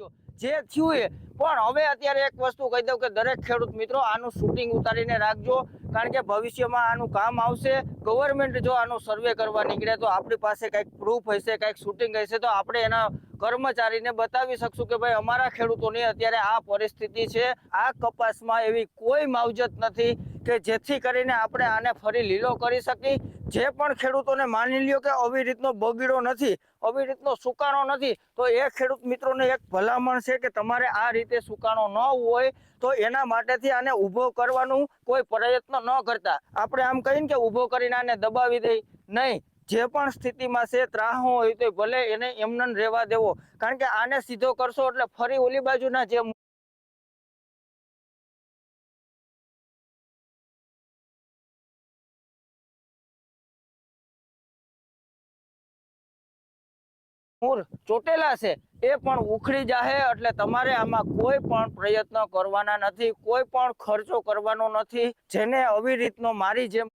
ગયો. જે થયું એ. પણ હવે અત્યારે એક વસ્તુ કહી દઉં કે દરેક ખેડૂત મિત્રો, આનું શૂટિંગ ઉતારીને રાખજો. કારણ કે ભવિષ્યમાં આનું કામ આવશે. ગવર્મેન્ટ જો આનો સર્વે કરવા નીકળે તો આપણી પાસે કંઈક પ્રૂફ હશે, કંઈક શૂટિંગ હશે, તો આપણે એના કર્મચારીને બતાવી શકશું કે ભાઈ અમારા ખેડૂતોની અત્યારે આ પરિસ્થિતિ છે. આ કપાસમાં એવી કોઈ માવજત નથી. કે જેથી કરીને આપણે આને ફરી લીલો કરી શકી જે પણ ખેડૂતોને માની લ્યો કે આવી રીતનો બગીડો નથી, આવી રીતનો સુકાણો નથી, તો એ ખેડૂત મિત્રોને એક ભલામણ છે કે તમારે આ રીતે સુકાણો ન હોય, તો એના માટેથી આને ઊભો કરવાનું કોઈ પ્રયત્ન ન કરતા. આપણે આમ કહીને કે ઊભો કરીને આને દબાવી દઈ. નહીં, જે પણ સ્થિતિમાં છે, ત્રાહો હોય તો ભલે એને એમને રહેવા દેવો. કારણ કે આને સીધો કરશો એટલે ફરી ઓલી બાજુના જે મૂળ ચોટેલા છે, એ પણ ઉખડી જાહે એટલે તમારે આમાં કોઈ પણ પ્રયત્ન કરવાના નથી, કોઈ પણ ખર્ચો કરવાનો નથી, જેને આવી રીતનો મારી જેમ